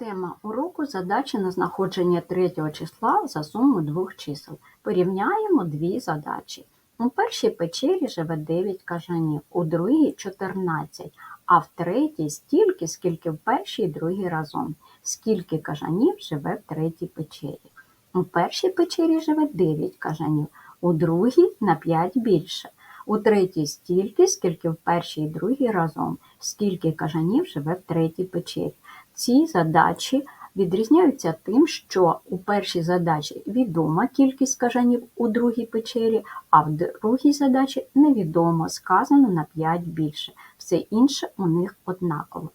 Тема уроку задачі на знаходження третього числа за суму двох чисел. Порівняємо дві задачі. У першій печері живе 9 кажанів, у другій 14, а в третій стільки, скільки в першій і другій разом. Скільки кажанів живе в третій печері? У першій печері живе 9 кажанів, у другій на 5 більше. У третій стільки, скільки в першій і другій разом. Скільки кажанів живе в третій печері. Ці задачі відрізняються тим, що у першій задачі відома кількість кажанів у другій печері, а в другій задачі невідомо, сказано на 5 більше. Все інше у них однаково.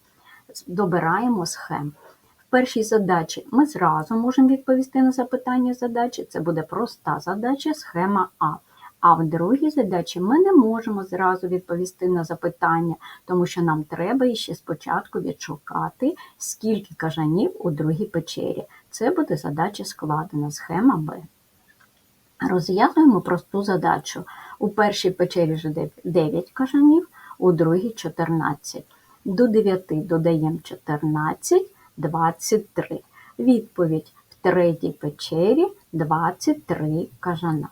Добираємо схему. В першій задачі ми зразу можемо відповісти на запитання задачі. Це буде проста задача, схема А. А в другій задачі ми не можемо зразу відповісти на запитання, тому що нам треба іще спочатку відшукати, скільки кажанів у другій печері. Це буде задача складена, схема Б. Розв'язуємо просту задачу. У першій печері вже 9 кажанів, у другій 14. До 9 додаємо 14, 23. Відповідь в третій печері 23 кажана.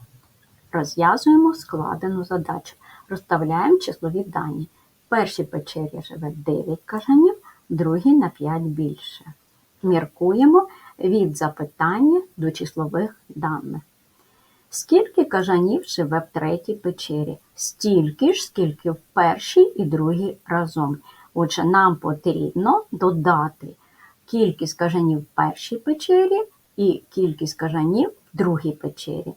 Розв'язуємо складену задачу. Розставляємо числові дані. В першій печері живе 9 кажанів, другій на 5 більше. Міркуємо від запитання до числових даних. Скільки кажанів живе в третій печері? Стільки ж, скільки в першій і другій разом. Отже, нам потрібно додати кількість кажанів в першій печері і кількість кажанів в другій печері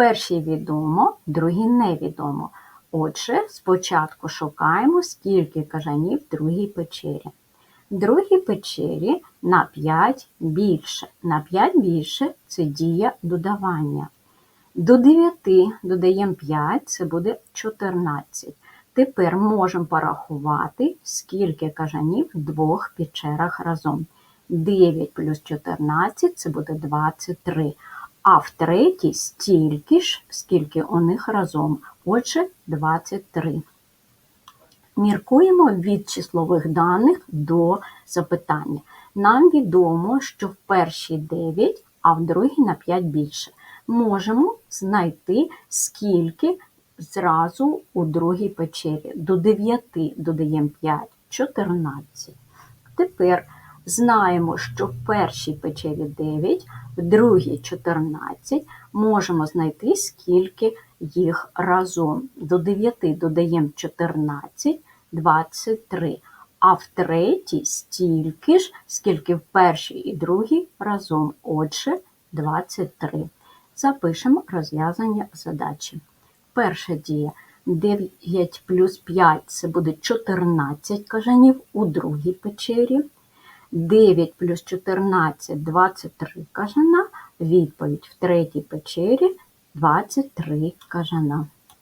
першій відомо, другій невідомо. Отже, спочатку шукаємо, скільки кажанів в другій печері. В другій печері на 5 більше. На 5 більше це дія додавання. До 9 додаємо 5, це буде 14. Тепер можемо порахувати, скільки кажанів в двох печерах разом. 9 плюс 14 це буде 23 а в третій стільки ж, скільки у них разом, отже, 23. Міркуємо від числових даних до запитання. Нам відомо, що в першій 9, а в другій на 5 більше. Можемо знайти, скільки зразу у другій печері. До 9 додаємо 5, 14. Тепер знаємо, що в першій печері 9, в другій 14, можемо знайти, скільки їх разом. До 9 додаємо 14, 23. А в третій стільки ж, скільки в першій і другій разом. Отже, 23. Запишемо розв'язання задачі. Перша дія. 9 плюс 5 це буде 14 кажанів у другій печері. 9 плюс 14 23 кажана. Відповідь в третій печері 23 кажана.